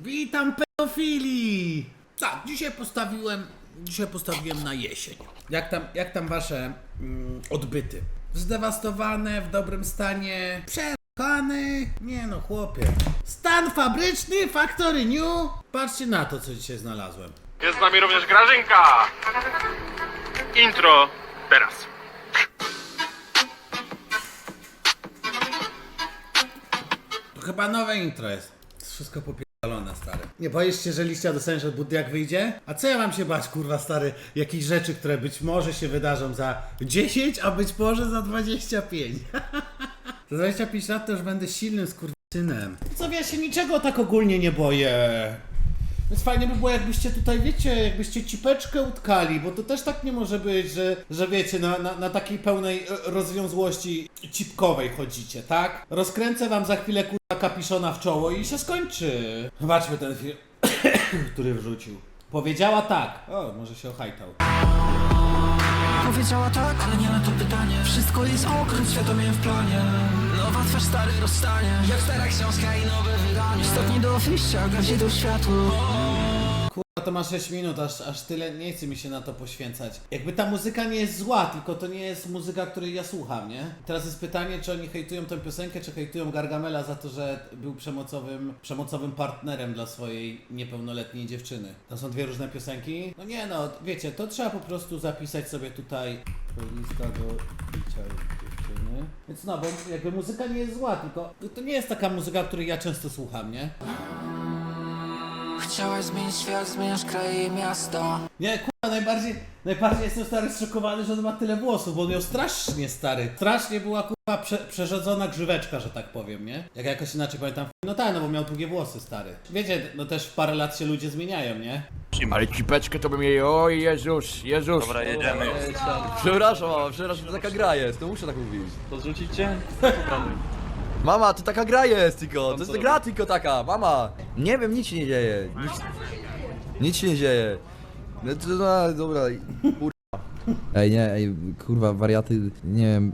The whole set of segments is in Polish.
Witam pedofili! Tak, dzisiaj postawiłem, dzisiaj postawiłem na jesień. Jak tam, jak tam wasze mm, odbyty? Zdewastowane, w dobrym stanie, przepchany? Nie no, chłopie. Stan fabryczny, Factory New? Patrzcie na to, co dzisiaj znalazłem. Jest z nami również Grażynka. Intro teraz. To chyba nowe intro jest. To wszystko stary. Nie boisz się, że liścia dostaniesz od Buddy jak wyjdzie? A co ja mam się bać, kurwa, stary? Jakichś rzeczy, które być może się wydarzą za 10, a być może za 25. za 25 lat to już będę silnym skurwysynem. Co ja się niczego tak ogólnie nie boję. Więc fajnie by było, jakbyście tutaj, wiecie, jakbyście cipeczkę utkali, bo to też tak nie może być, że, że wiecie, na, na, na takiej pełnej e, rozwiązłości cipkowej chodzicie, tak? Rozkręcę wam za chwilę kurwa kapiszona w czoło i się skończy. Zobaczmy ten film, który wrzucił. Powiedziała tak. O, może się ohajtał. Powiedziała tak, ale nie na to pytanie Wszystko jest okręt, świadomie w planie Nowa twarz, stary rozstanie Jak stara książka i nowe wydanie Ostatni do wyjścia, gazi do światło Kurwa, to ma 6 minut, aż, aż tyle nie chce mi się na to poświęcać. Jakby ta muzyka nie jest zła, tylko to nie jest muzyka, której ja słucham, nie? Teraz jest pytanie, czy oni hejtują tę piosenkę, czy hejtują Gargamela za to, że był przemocowym, przemocowym partnerem dla swojej niepełnoletniej dziewczyny. To są dwie różne piosenki? No nie no, wiecie, to trzeba po prostu zapisać sobie tutaj lista do bicia dziewczyny. Więc no, bo jakby muzyka nie jest zła, tylko to nie jest taka muzyka, której ja często słucham, nie? Chciałaś zmienić świat, zmieniasz kraje i miasta Nie, kurwa, najbardziej, najbardziej jestem stary zszokowany, że on ma tyle włosów, bo on miał strasznie stary. Strasznie była kurwa prze, przerzodzona grzyweczka, że tak powiem, nie? Jak jakoś inaczej pamiętam. No tak, no bo miał długie włosy, stary. Wiecie, no też w parę lat się ludzie zmieniają, nie? Ale cipeczkę to bym jej, o Jezus, Jezus. Dobra, jedziemy. Przepraszam, mama, przepraszam, to taka gra jest, to muszę tak mówić. To zrzucicie? Mama, to taka gra jest tylko, to jest gra tylko taka, mama. Nie wiem, nic się nie dzieje, nic, nic się nie dzieje. No to, no, dobra, kurwa. Ej, nie, ej, kurwa, wariaty, nie wiem,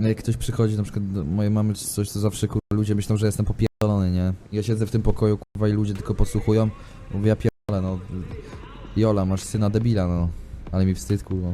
jak ktoś przychodzi na przykład do mojej mamy czy coś, to zawsze, kurwa, ludzie myślą, że jestem popierdolony, nie? Ja siedzę w tym pokoju, kurwa, i ludzie tylko podsłuchują, mówię, ja pierdolę, no. Jola, masz syna debila, no. Ale mi wstyd, kurwa.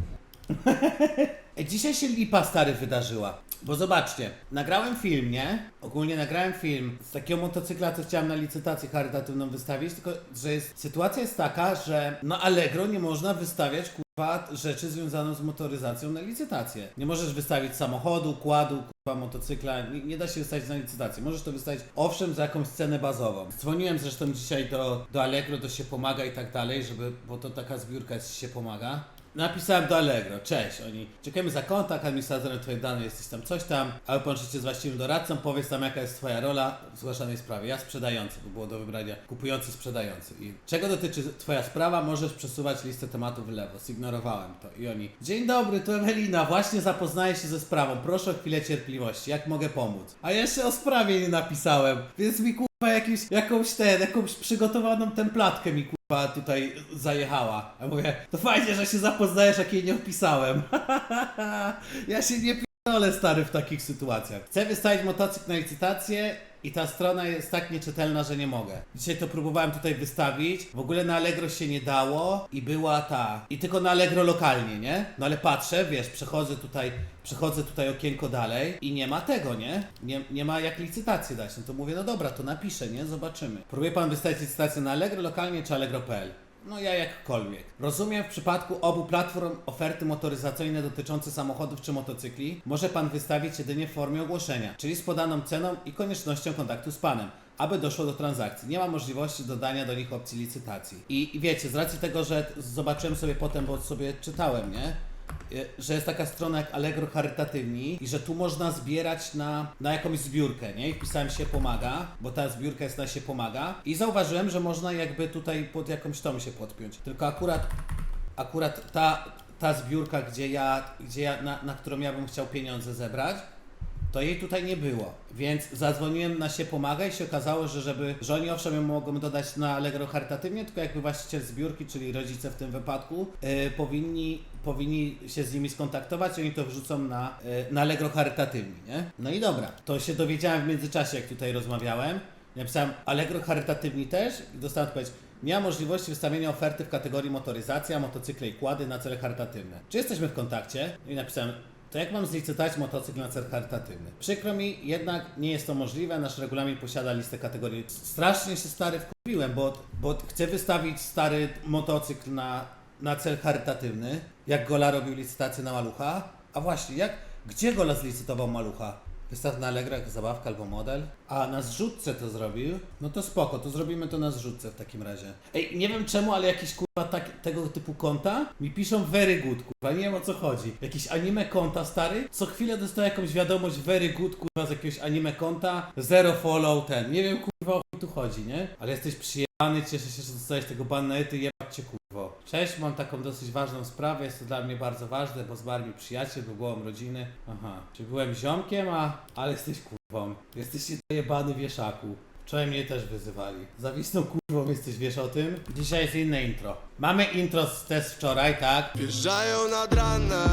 Ej, Dzisiaj się lipa stary wydarzyła. Bo zobaczcie, nagrałem film, nie? Ogólnie nagrałem film z takiego motocykla, co chciałem na licytację charytatywną wystawić, tylko że jest, sytuacja jest taka, że na Allegro nie można wystawiać kurwa rzeczy związaną z motoryzacją na licytację. Nie możesz wystawić samochodu, kładu, kurwa motocykla, nie, nie da się wystawić na licytację. Możesz to wystawić owszem za jakąś cenę bazową. Dzwoniłem zresztą dzisiaj do, do Allegro, do się pomaga i tak dalej, żeby, bo to taka zbiórka się pomaga. Napisałem do Allegro, cześć, oni czekamy za kontakt, administratorem twoje dane jesteś tam coś tam, ale połączyć się z właściwym doradcą, powiedz tam jaka jest twoja rola w zgłaszanej sprawie. Ja sprzedający, bo było do wybrania kupujący, sprzedający. I czego dotyczy twoja sprawa, możesz przesuwać listę tematów w lewo. Zignorowałem to. I oni, dzień dobry, to Ewelina, właśnie zapoznaję się ze sprawą, proszę o chwilę cierpliwości, jak mogę pomóc? A jeszcze o sprawie nie napisałem, więc mi kurwa jakimś, jakąś ten, jakąś przygotowaną templatkę mi kurwa tutaj zajechała. A mówię, to fajnie, że się zapoznajesz, jak jej nie opisałem. ja się nie pierdolę stary w takich sytuacjach. Chcę wystawić motocykl na licytację i ta strona jest tak nieczytelna, że nie mogę. Dzisiaj to próbowałem tutaj wystawić. W ogóle na Allegro się nie dało i była ta. I tylko na Allegro lokalnie, nie? No ale patrzę, wiesz, przechodzę tutaj, przechodzę tutaj okienko dalej i nie ma tego, nie? Nie, nie ma jak licytację dać. No to mówię, no dobra, to napiszę, nie? Zobaczymy. Próbuje pan wystawić licytację na Allegro lokalnie czy Allegro.pl? No ja jakkolwiek. Rozumiem, w przypadku obu platform oferty motoryzacyjne dotyczące samochodów czy motocykli może Pan wystawić jedynie w formie ogłoszenia, czyli z podaną ceną i koniecznością kontaktu z Panem. Aby doszło do transakcji. Nie ma możliwości dodania do nich opcji licytacji. I, I wiecie, z racji tego, że zobaczyłem sobie potem, bo sobie czytałem, nie? Y, że jest taka strona jak Allegro Charytatywni i że tu można zbierać na, na jakąś zbiórkę, nie? I wpisałem się pomaga, bo ta zbiórka jest na się pomaga i zauważyłem, że można jakby tutaj pod jakąś tą się podpiąć. Tylko akurat akurat ta, ta zbiórka, gdzie ja, gdzie ja na, na którą ja bym chciał pieniądze zebrać, to jej tutaj nie było. Więc zadzwoniłem na się pomaga i się okazało, że żeby, że oni owszem ją mogą dodać na Allegro charytatywnie, tylko jakby właściciel zbiórki, czyli rodzice w tym wypadku, yy, powinni, powinni się z nimi skontaktować i oni to wrzucą na, yy, na Allegro charytatywnie, nie? No i dobra, to się dowiedziałem w międzyczasie, jak tutaj rozmawiałem. Napisałem Allegro charytatywni też i dostałem odpowiedź. Nie ma możliwości wystawienia oferty w kategorii motoryzacja, motocykle i kłady na cele charytatywne. Czy jesteśmy w kontakcie? I napisałem, to jak mam zlicytować motocykl na cel charytatywny? Przykro mi, jednak nie jest to możliwe, nasz regulamin posiada listę kategorii. Strasznie się stary wkupiłem, bo, bo chcę wystawić stary motocykl na, na cel charytatywny, jak Gola robił licytację na Malucha. A właśnie, jak, gdzie Gola zlicytował Malucha? Wystaw na Allegro jako zabawka albo model. A na zrzutce to zrobił? No to spoko, to zrobimy to na zrzutce w takim razie. Ej, nie wiem czemu, ale jakieś kurwa tak, tego typu konta mi piszą very good, kurwa, nie wiem o co chodzi. Jakieś anime konta stary, co chwilę dostaję jakąś wiadomość very good, kurwa, z jakiegoś anime konta, zero follow, ten. Nie wiem kurwa o co tu chodzi, nie? Ale jesteś przyjemny, cieszę się, że dostałeś tego banety, kurwo. Cześć, mam taką dosyć ważną sprawę, jest to dla mnie bardzo ważne, bo zmarł mi przyjaciel, był głową rodziny. Aha, czy byłem ziomkiem, a... ale jesteś kurwą. Jesteś jebany wieszaku. Wczoraj mnie też wyzywali. Zawisną kurwą jesteś, wiesz o tym? Dzisiaj jest inne intro. Mamy intro z test wczoraj, tak? Wjeżdżają nad ranem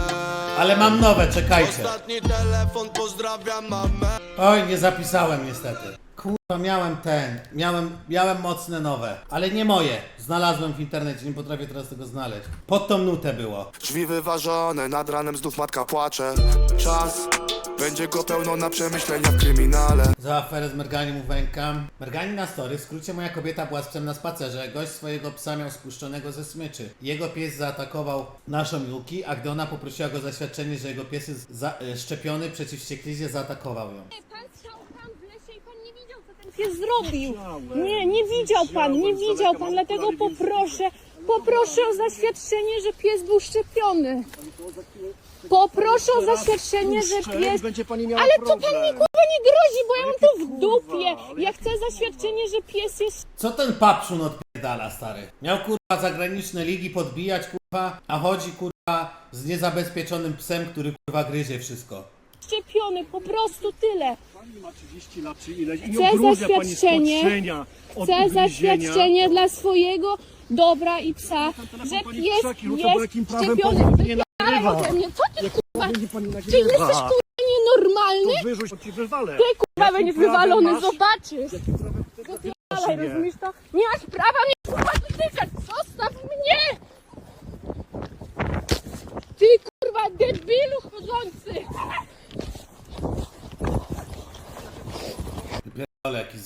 Ale mam nowe, czekajcie. Ostatni telefon, pozdrawiam mamę Oj, nie zapisałem niestety. Kurwa, miałem ten, miałem, miałem mocne nowe, ale nie moje. Znalazłem w internecie, nie potrafię teraz tego znaleźć. Pod tą nutę było. Drzwi wyważone, nad ranem znów matka płacze Czas, będzie go pełno na przemyślenia w kryminale Za aferę z Merganim u Węka. Mergani na story. W skrócie moja kobieta była z psem na spacerze. Gość swojego psa miał spuszczonego ze smyczy. Jego pies zaatakował naszą Yuki, a gdy ona poprosiła go o zaświadczenie, że jego pies jest za, e, szczepiony przeciw wścieklizie, zaatakował ją. Pan stał tam w lesie i pan nie pies zrobił. Nie, nie widział pan, nie widział pan, dlatego poproszę, poproszę o zaświadczenie, że pies był szczepiony. Poproszę o zaświadczenie, że pies... będzie pani miała Ale to pan mi kurwa nie grozi, bo ja mam to w dupie. Ja chcę zaświadczenie, że pies jest Co ten papszun odpierdala, stary? Miał kurwa zagraniczne ligi podbijać, kurwa, a chodzi kurwa z niezabezpieczonym psem, który kurwa gryzie wszystko. Szczepiony, po prostu tyle. Pani ma 30 lat czy ileś i Chcę nie pani zaświadczenie. od Chcę ugryzienia. zaświadczenie dla swojego dobra i psa, że pani pies krzaki rzuca, bo jakim jest prawem szczepiony. pani nie Wypierdalaj nagrywa? ode mnie, co ty kurwa? Będzie pani Czy jesteś kurwa nienormalny? To wyrzuć, to ci wywalę. Ty kurwa Jakim będziesz prawem wywalony, masz- zobaczysz. Jakim prawem ty tak mnie? rozumiesz to? Nie masz prawa mnie kurwa dotykać, zostaw mnie! Ty kurwa debilu chodzący! Ale jaki.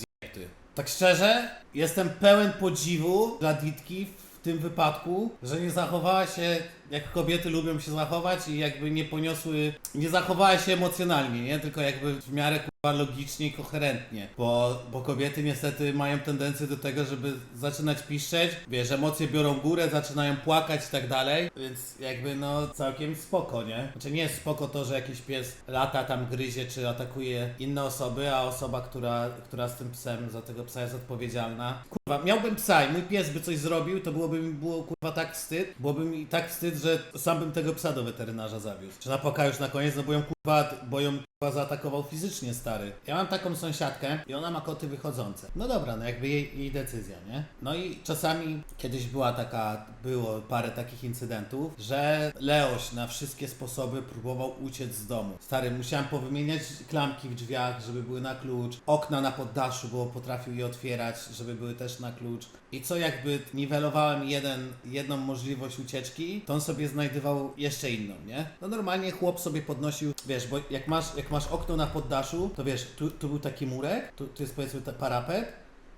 Tak szczerze, jestem pełen podziwu dla Ditki w tym wypadku, że nie zachowała się jak kobiety lubią się zachować i jakby nie poniosły, nie zachowała się emocjonalnie, nie? Tylko jakby w miarę logicznie i koherentnie, bo, bo kobiety niestety mają tendencję do tego, żeby zaczynać piszczeć, wiesz, emocje biorą górę, zaczynają płakać i tak dalej, więc jakby no całkiem spoko, nie? Znaczy nie jest spoko to, że jakiś pies lata tam gryzie czy atakuje inne osoby, a osoba, która, która z tym psem, za tego psa jest odpowiedzialna. Kurwa, miałbym psa i mój pies by coś zrobił, to byłoby mi było kurwa tak wstyd, byłoby mi tak wstyd, że sam bym tego psa do weterynarza zawiózł. Czy napłaka już na koniec, no bo ją kurwa, bo ją kurwa zaatakował fizycznie stary. Ja mam taką sąsiadkę i ona ma koty wychodzące. No dobra, no jakby jej, jej decyzja, nie? No i czasami kiedyś była taka, było parę takich incydentów, że Leoś na wszystkie sposoby próbował uciec z domu. Stary, musiałem powymieniać klamki w drzwiach, żeby były na klucz, okna na poddaszu, bo potrafił je otwierać, żeby były też na klucz. I co jakby niwelowałem jeden, jedną możliwość ucieczki, to on sobie znajdował jeszcze inną, nie? No normalnie chłop sobie podnosił, wiesz, bo jak masz, jak masz okno na poddaszu, to wiesz, tu, tu był taki murek, tu, tu jest powiedzmy parapet,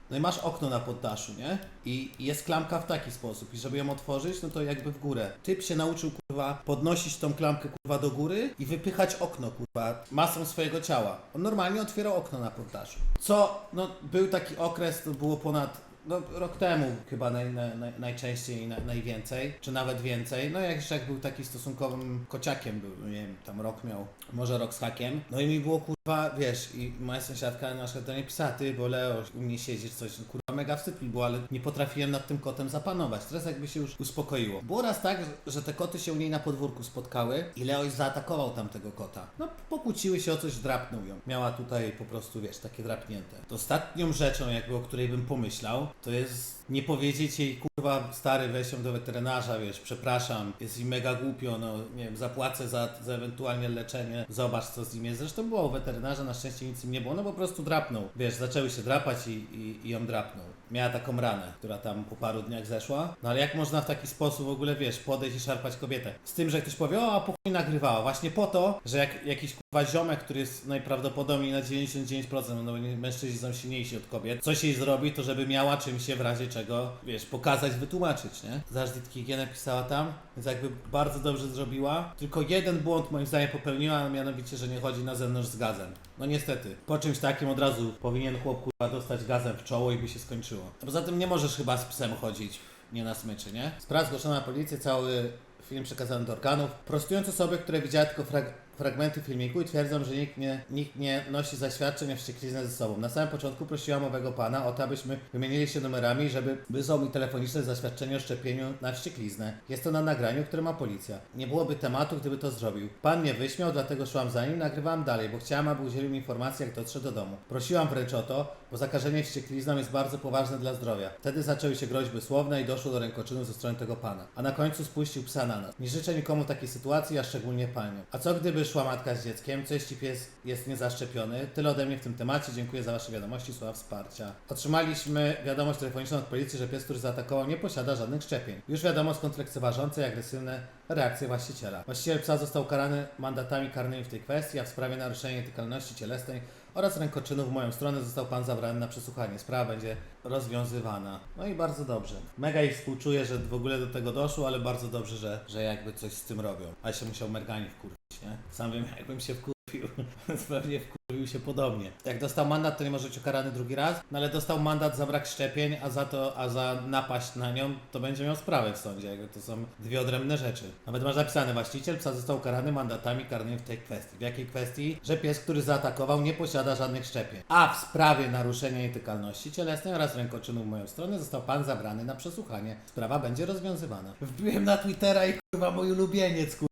no i masz okno na poddaszu, nie? I jest klamka w taki sposób. I żeby ją otworzyć, no to jakby w górę. Typ się nauczył, kurwa, podnosić tą klamkę, kurwa, do góry i wypychać okno, kurwa, masą swojego ciała. On normalnie otwierał okno na poddaszu. Co, no, był taki okres, to było ponad no, rok temu chyba naj, naj, naj, najczęściej, naj, najwięcej, czy nawet więcej. No jak jeszcze jak był taki stosunkowym kociakiem, był, nie wiem, tam rok miał, może rok z hakiem. No i mi było kurwa, wiesz, i moja sąsiadka na przykład do mnie pisała, ty, bo Leo, u mnie siedzisz coś, no, kurwa mega wstyd mi było, ale nie potrafiłem nad tym kotem zapanować. Teraz jakby się już uspokoiło. Było raz tak, że, te koty się u niej na podwórku spotkały i Leoś zaatakował tamtego kota. No pokłóciły się o coś, drapnął ją. Miała tutaj po prostu, wiesz, takie drapnięte. Ostatnią rzeczą jakby, o której bym pomyślał, to jest nie powiedzieć jej, kurwa, stary, weź ją do weterynarza, wiesz, przepraszam, jest im mega głupio, no, nie wiem, zapłacę za, za ewentualnie leczenie, zobacz, co z nim jest. Zresztą było u weterynarza, na szczęście nic im nie było, no po prostu drapnął, wiesz, zaczęły się drapać i, i, i ją drapnął. Miała taką ranę, która tam po paru dniach zeszła, no ale jak można w taki sposób w ogóle, wiesz, podejść i szarpać kobietę? Z tym, że ktoś powie, o, a po chuj nagrywała, właśnie po to, że jak jakiś kurwa ziomek, który jest najprawdopodobniej na 99%, no mężczyźni są silniejsi od kobiet, coś jej zrobi, to żeby miała czym się w razie czego, wiesz, pokazać, wytłumaczyć, nie? Zażditki G napisała tam, więc jakby bardzo dobrze zrobiła, tylko jeden błąd moim zdaniem popełniła, a mianowicie, że nie chodzi na zewnątrz z gazem. No niestety, po czymś takim od razu powinien chłop kurwa dostać gazem w czoło i by się skończyło. Poza tym nie możesz chyba z psem chodzić, nie na smyczy, nie? Sprawa zgłoszona na policję, cały film przekazany do organów. Prostując osoby, które widziały tylko frag fragmenty filmiku i twierdzą, że nikt nie, nikt nie nosi zaświadczeń o wściekliznę ze sobą. Na samym początku prosiłam owego pana o to, abyśmy wymienili się numerami, żeby wysłał mi telefoniczne zaświadczenie o szczepieniu na wściekliznę. Jest to na nagraniu, które ma policja. Nie byłoby tematu, gdyby to zrobił. Pan mnie wyśmiał, dlatego szłam za nim nagrywałam dalej, bo chciałam, aby udzielił mi informacji, jak dotrze do domu. Prosiłam wręcz o to, bo zakażenie wścieklizną jest bardzo poważne dla zdrowia. Wtedy zaczęły się groźby słowne i doszło do rękoczynów ze strony tego pana. A na końcu spuścił psa na nas. Nie życzę nikomu takiej sytuacji, a szczególnie paniom. A co gdyby szła matka z dzieckiem, co jeśli pies jest niezaszczepiony? Tyle ode mnie w tym temacie. Dziękuję za wasze wiadomości, słowa wsparcia. Otrzymaliśmy wiadomość telefoniczną od policji, że pies, który zaatakował, nie posiada żadnych szczepień. Już wiadomo skąd lekceważące i agresywne reakcje właściciela. Właściciel psa został karany mandatami karnymi w tej kwestii, a w sprawie naruszenia nietykalności cielesnej oraz rękoczynów w moją stronę został pan zabrany na przesłuchanie. Sprawa będzie rozwiązywana. No i bardzo dobrze. Mega ich współczuję, że w ogóle do tego doszło, ale bardzo dobrze, że, że jakby coś z tym robią. A się musiał Mergani wkurwić, nie? Sam wiem, jakbym się wkurwił. Więc pewnie wkurwił się podobnie. Jak dostał mandat, to nie może być ukarany drugi raz, no ale dostał mandat za brak szczepień, a za to, a za napaść na nią, to będzie miał sprawę w sądzie. Jakby to są dwie odrębne rzeczy. Nawet masz napisane, właściciel psa został ukarany mandatami karnymi w tej kwestii. W jakiej kwestii? Że pies, który zaatakował, nie posiada żadnych szczepień. A w sprawie naruszenia nietykalności cielesnej oraz rękoczynu w moją stronę został pan zabrany na przesłuchanie. Sprawa będzie rozwiązywana. Wbiłem na Twittera i kurwa mój ulubieniec.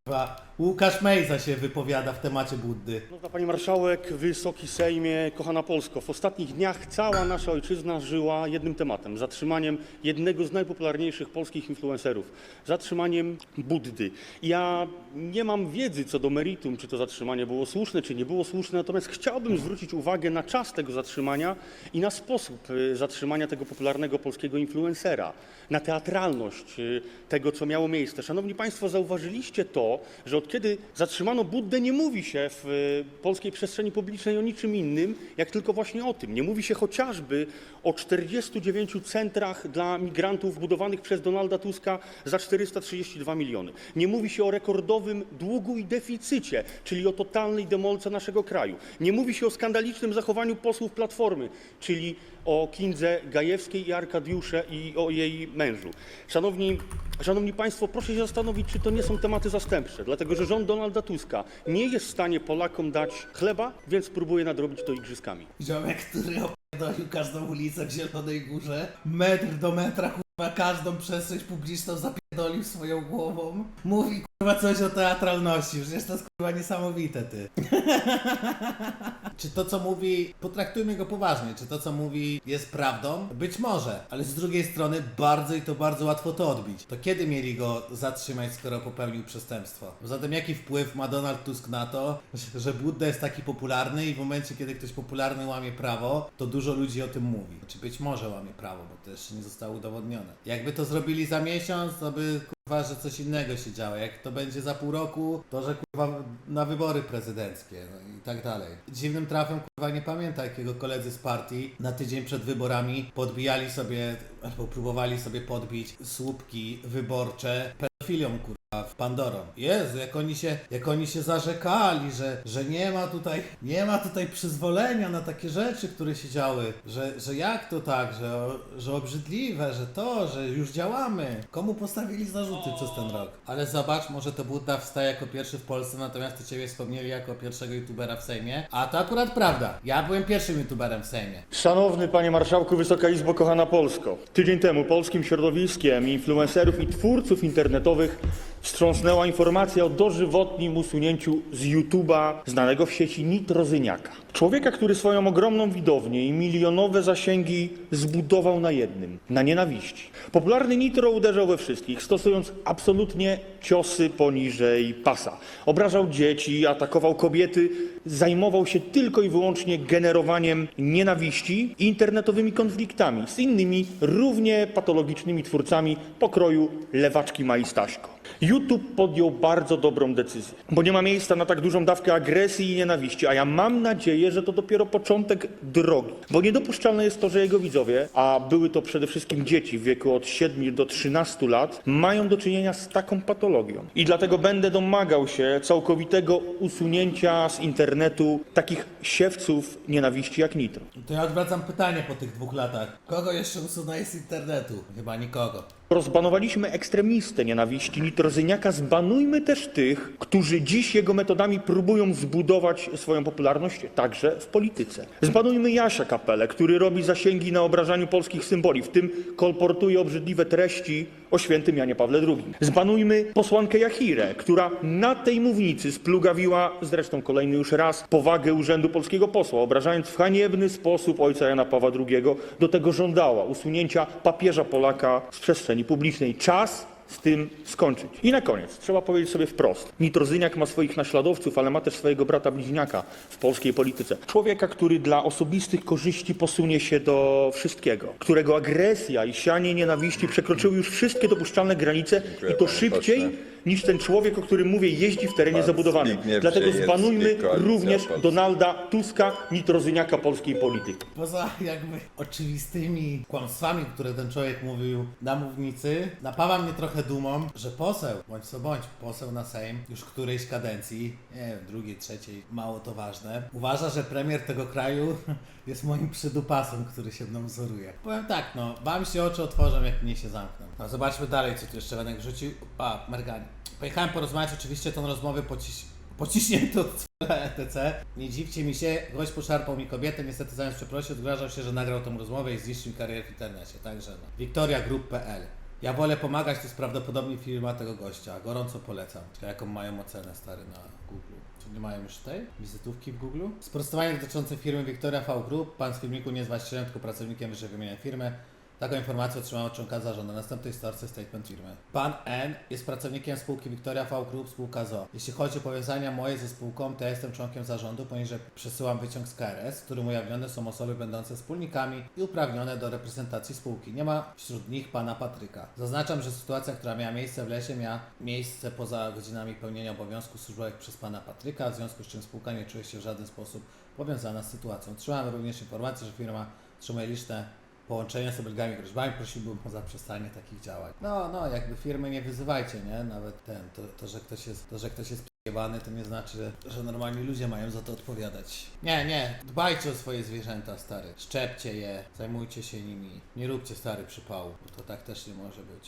Łukasz Mejza się wypowiada w temacie Buddy. Szanowna Pani Marszałek, Wysoki Sejmie, kochana Polsko. W ostatnich dniach cała nasza ojczyzna żyła jednym tematem. Zatrzymaniem jednego z najpopularniejszych polskich influencerów. Zatrzymaniem Buddy. Ja nie mam wiedzy co do meritum, czy to zatrzymanie było słuszne, czy nie było słuszne, natomiast chciałbym zwrócić uwagę na czas tego zatrzymania i na sposób y, zatrzymania tego popularnego polskiego influencera, na teatralność y, tego, co miało miejsce. Szanowni Państwo, zauważyliście to, że od kiedy zatrzymano Buddę, nie mówi się w y, polskiej przestrzeni publicznej o niczym innym, jak tylko właśnie o tym. Nie mówi się chociażby o 49 centrach dla migrantów budowanych przez Donalda Tuska za 432 miliony. Nie mówi się o rekordowym długu i deficycie, czyli o totalnej demolce naszego kraju. Nie mówi się o skandalicznym zachowaniu posłów Platformy, czyli o Kindze Gajewskiej i Arkadiusze i o jej mężu. Szanowni, szanowni Państwo, proszę się zastanowić, czy to nie są tematy zastępcze, dlatego że rząd Donalda Tuska nie jest w stanie Polakom dać chleba, więc próbuje nadrobić to igrzyskami. Ziomek, który opierdolił każdą ulicę w Zielonej Górze, metr do metra, kurwa, każdą przestrzeń publiczną zapierdolił swoją głową. Mówi, kurwa, coś o teatralności, przecież to jest, kurwa, niesamowite, ty. czy to, co mówi, potraktujmy go poważnie, czy to, co mówi, jest prawdą? Być może, ale z drugiej strony bardzo i to bardzo łatwo to odbić. To kiedy mieli go zatrzymać, skoro popełnił przestępstwo? Poza tym, jaki wpływ ma Donald Tusk na to, że- Budda jest taki popularny i w momencie, kiedy ktoś popularny łamie prawo, to dużo ludzi o tym mówi. Czy być może łamie prawo, bo jeszcze nie zostało udowodnione. Jakby to zrobili za miesiąc, to by kurwa, że coś innego się działo. Jak to będzie za pół roku, to że kurwa na wybory prezydenckie no i tak dalej. Dziwnym trafem kurwa nie pamięta jakiego koledzy z partii na tydzień przed wyborami podbijali sobie albo próbowali sobie podbić słupki wyborcze pedofilią kurwa w Pandorą. Jezu, jak oni się, jak oni się zarzekali, że, że nie ma tutaj, nie ma tutaj przyzwolenia na takie rzeczy, które się działy, że, że jak to tak, że, że obrzydliwe, że to, że już działamy. Komu postawili zarzuty przez ten rok? Ale zobacz, może to Budda wstaje jako pierwszy w Polsce, natomiast to ciebie wspomnieli jako pierwszego youtubera w Sejmie. A to akurat prawda. Ja byłem pierwszym youtuberem w Sejmie. Szanowny Panie Marszałku, Wysoka Izbo, kochana Polsko. Tydzień temu polskim środowiskiem influencerów i twórców internetowych wstrząsnęła informacja o dożywotnim usunięciu z YouTube'a znanego w sieci Nitrozyniaka. Człowieka, który swoją ogromną widownię i milionowe zasięgi zbudował na jednym na nienawiści. Popularny Nitro uderzał we wszystkich, stosując absolutnie ciosy poniżej pasa. Obrażał dzieci, atakował kobiety, zajmował się tylko i wyłącznie generowaniem nienawiści i internetowymi konfliktami z innymi równie patologicznymi twórcami pokroju lewaczki Mai Staśko. YouTube podjął bardzo dobrą decyzję, bo nie ma miejsca na tak dużą dawkę agresji i nienawiści, a ja mam nadzieję, że to dopiero początek drogi. Bo niedopuszczalne jest to, że jego widzowie, a były to przede wszystkim dzieci w wieku od 7 do 13 lat, mają do czynienia z taką patologią. I dlatego będę domagał się całkowitego usunięcia z internetu takich siewców nienawiści jak Nitro. To ja odwracam pytanie po tych dwóch latach. Kogo jeszcze usunę z internetu? Chyba nikogo. Rozbanowaliśmy ekstremistę nienawiści Nitrozyniaka, zbanujmy też tych, którzy dziś jego metodami próbują zbudować swoją popularność także w polityce. Zbanujmy Jasia Kapelę, który robi zasięgi na obrażaniu polskich symboli, w tym kolportuje obrzydliwe treści o świętym Janie Pawle II. Zbanujmy posłankę Jachirę, która na tej mównicy splugawiła, zresztą kolejny już raz, powagę urzędu polskiego posła, obrażając w haniebny sposób ojca Jana Pawła II. Do tego żądała usunięcia papieża Polaka z przestrzeni publicznej. Czas z tym skończyć. I na koniec, trzeba powiedzieć sobie wprost. Nitrozyniak ma swoich naśladowców, ale ma też swojego brata bliźniaka w polskiej polityce. Człowieka, który dla osobistych korzyści posunie się do wszystkiego. Którego agresja i sianie nienawiści przekroczyły już wszystkie dopuszczalne granice i to szybciej niż ten człowiek, o którym mówię, jeździ w terenie zabudowanym. Zbigniew Dlatego zbanujmy Koalicja również Polska. Donalda Tuska, nitrozyniaka polskiej polityki. Poza jakby oczywistymi kłamstwami, które ten człowiek mówił na mównicy, napawa mnie trochę dumą, że poseł, bądź co bądź, poseł na Sejm już którejś kadencji, nie wiem, drugiej, trzeciej, mało to ważne, uważa, że premier tego kraju jest moim przydupasem, który się mną wzoruje. Powiem tak, no, wam się oczy otworzą, jak mnie się zamkną. No, zobaczmy dalej, co tu jeszcze będę rzucił. A, Mergani. Pojechałem porozmawiać, oczywiście tą rozmowę pociś... pociśnięto ETC. Nie dziwcie mi się, gość poszarpał mi kobietę, niestety zamiast przeprosić, odgrażał się, że nagrał tą rozmowę i zniszczył mi karierę w internecie, także no. WiktoriaGroup.pl Ja wolę pomagać, to jest prawdopodobnie firma tego gościa, gorąco polecam. Ciekawe jaką mają ocenę, stary, na Google. Czy nie mają już tej wizytówki w Google? Sprostowanie dotyczące firmy Victoria V Group. Pan z filmiku nie jest właścicielem, tylko pracownikiem wyżej wymienionej firmy. Taką informację otrzymał od członka zarządu. Na następnej storce statement firmy. Pan N jest pracownikiem spółki Victoria V Group, spółka ZO. Jeśli chodzi o powiązania moje ze spółką, to ja jestem członkiem zarządu, poniżej przesyłam wyciąg z KRS, w którym ujawnione są osoby będące wspólnikami i uprawnione do reprezentacji spółki. Nie ma wśród nich pana Patryka. Zaznaczam, że sytuacja, która miała miejsce w lesie, miała miejsce poza godzinami pełnienia obowiązków służbowych przez pana Patryka, w związku z czym spółka nie czuje się w żaden sposób powiązana z sytuacją. Otrzymałem również informację, że firma otrzymuje liczne połączenia z obrygami i groźbami, prosiłbym o zaprzestanie takich działań. No, no, jakby firmy nie wyzywajcie, nie? Nawet ten, to, to że ktoś jest, to, że ktoś jest jebany, to nie znaczy, że, że normalni ludzie mają za to odpowiadać. Nie, nie, dbajcie o swoje zwierzęta, stary. Szczepcie je, zajmujcie się nimi. Nie róbcie stary przypału, bo to tak też nie może być.